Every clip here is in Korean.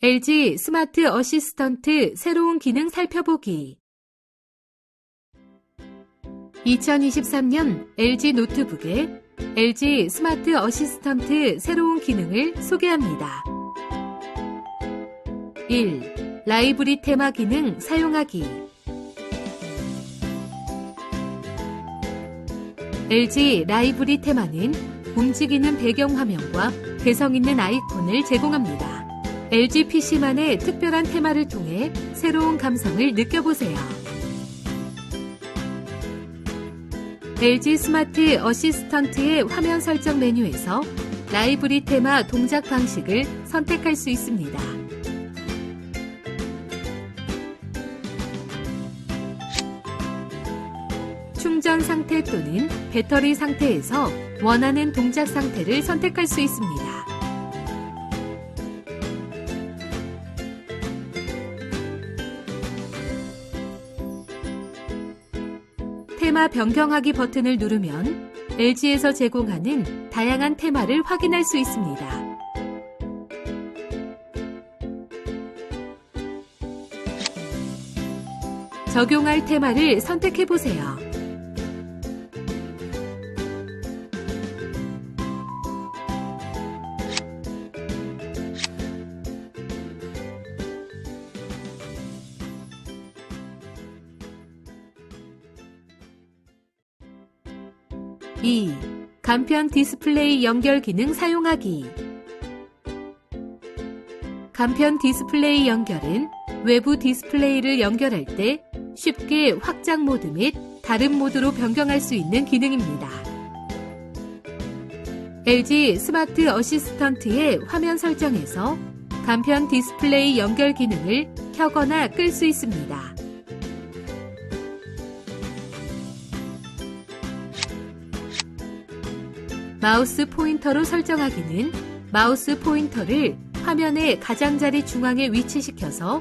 LG 스마트 어시스턴트 새로운 기능 살펴보기 2023년 LG 노트북에 LG 스마트 어시스턴트 새로운 기능을 소개합니다. 1. 라이브리 테마 기능 사용하기 LG 라이브리 테마는 움직이는 배경 화면과 개성 있는 아이콘을 제공합니다. LG PC만의 특별한 테마를 통해 새로운 감성을 느껴보세요. LG 스마트 어시스턴트의 화면 설정 메뉴에서 라이브리 테마 동작 방식을 선택할 수 있습니다. 충전 상태 또는 배터리 상태에서 원하는 동작 상태를 선택할 수 있습니다. 테마 변경하기 버튼을 누르면 LG에서 제공하는 다양한 테마를 확인할 수 있습니다. 적용할 테마를 선택해 보세요. (2) 간편 디스플레이 연결 기능 사용하기 간편 디스플레이 연결은 외부 디스플레이를 연결할 때 쉽게 확장 모드 및 다른 모드로 변경할 수 있는 기능입니다. LG 스마트 어시스턴트의 화면 설정에서 간편 디스플레이 연결 기능을 켜거나 끌 수 있습니다. 마우스 포인터로 설정하기는 마우스 포인터를 화면의 가장자리 중앙에 위치시켜서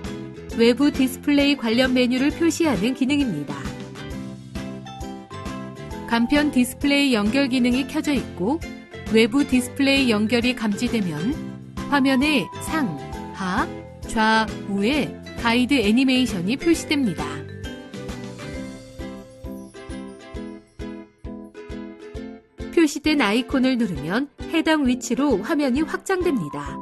외부 디스플레이 관련 메뉴를 표시하는 기능입니다. 간편 디스플레이 연결 기능이 켜져 있고 외부 디스플레이 연결이 감지되면 화면의 상, 하, 좌, 우에 가이드 애니메이션이 표시됩니다. 표시된 아이콘을 누르면 해당 위치로 화면이 확장됩니다.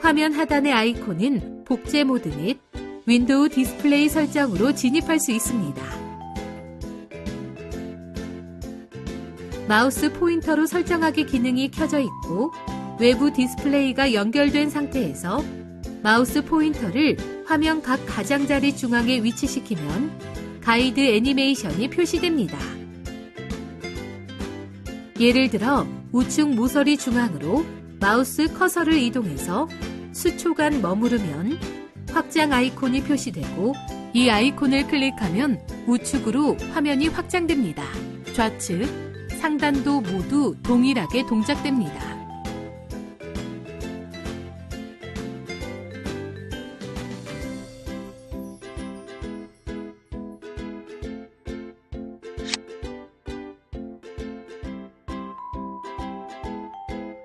화면 하단의 아이콘은 복제 모드 및 윈도우 디스플레이 설정으로 진입할 수 있습니다. 마우스 포인터로 설정하기 기능이 켜져 있고 외부 디스플레이가 연결된 상태에서 마우스 포인터를 화면 각 가장자리 중앙에 위치시키면 가이드 애니메이션이 표시됩니다. 예를 들어 우측 모서리 중앙으로 마우스 커서를 이동해서 수초간 머무르면 확장 아이콘이 표시되고 이 아이콘을 클릭하면 우측으로 화면이 확장됩니다. 좌측, 상단도 모두 동일하게 동작됩니다.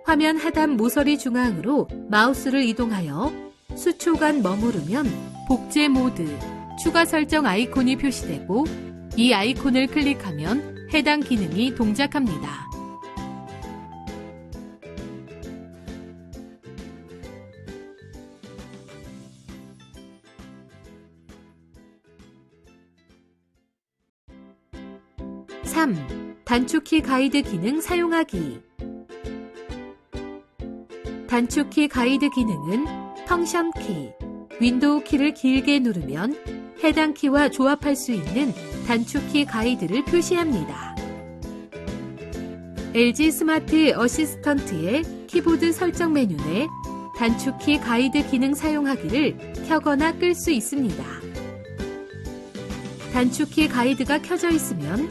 화면 하단 모서리 중앙으로 마우스를 이동하여 수초간 머무르면 복제 모드, 추가 설정 아이콘이 표시되고 이 아이콘을 클릭하면 해당 기능이 동작합니다. (3) 단축키 가이드 기능 사용하기 단축키 가이드 기능은 펑션 키, 윈도우 키를 길게 누르면 해당 키와 조합할 수 있는 단축키 가이드를 표시합니다. LG 스마트 어시스턴트의 키보드 설정 메뉴 내 단축키 가이드 기능 사용하기를 켜거나 끌 수 있습니다. 단축키 가이드가 켜져 있으면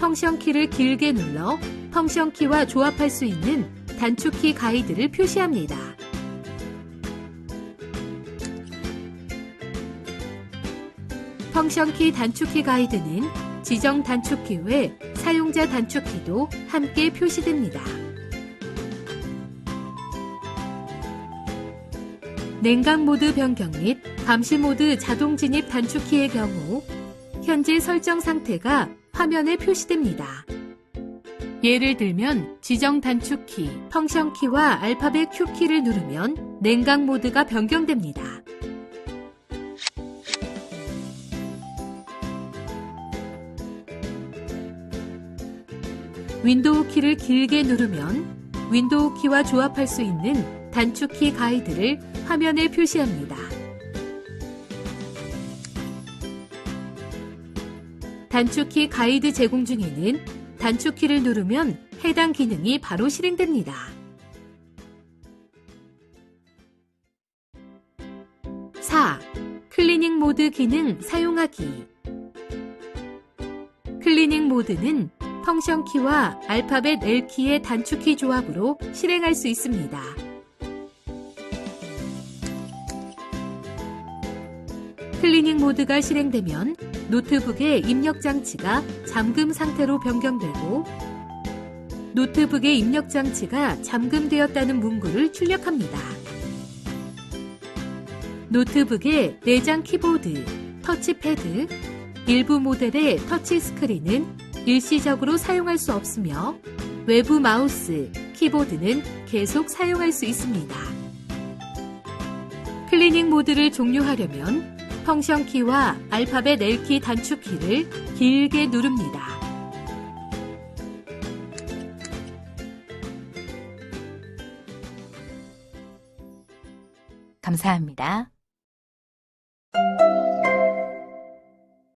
펑션 키를 길게 눌러 펑션 키와 조합할 수 있는 단축키 가이드를 표시합니다. 펑션키 단축키 가이드는 지정 단축키 외 사용자 단축키도 함께 표시됩니다. 냉각 모드 변경 및 감시 모드 자동 진입 단축키의 경우 현재 설정 상태가 화면에 표시됩니다. 예를 들면 지정 단축키, 펑션 키와 알파벳 Q 키를 누르면 냉각 모드가 변경됩니다. 윈도우 키를 길게 누르면 윈도우 키와 조합할 수 있는 단축키 가이드를 화면에 표시합니다. 단축키 가이드 제공 중에는 단축키를 누르면 해당 기능이 바로 실행됩니다. (4) 클리닝 모드 기능 사용하기 클리닝 모드는 펑션 키와 알파벳 L키의 단축키 조합으로 실행할 수 있습니다. 클리닝 모드가 실행되면 노트북의 입력 장치가 잠금 상태로 변경되고 노트북의 입력 장치가 잠금되었다는 문구를 출력합니다. 노트북의 내장 키보드, 터치패드, 일부 모델의 터치 스크린은 일시적으로 사용할 수 없으며 외부 마우스, 키보드는 계속 사용할 수 있습니다. 클리닝 모드를 종료하려면 펑션 키와 알파벳 L키 단축 키를 길게 누릅니다. 감사합니다.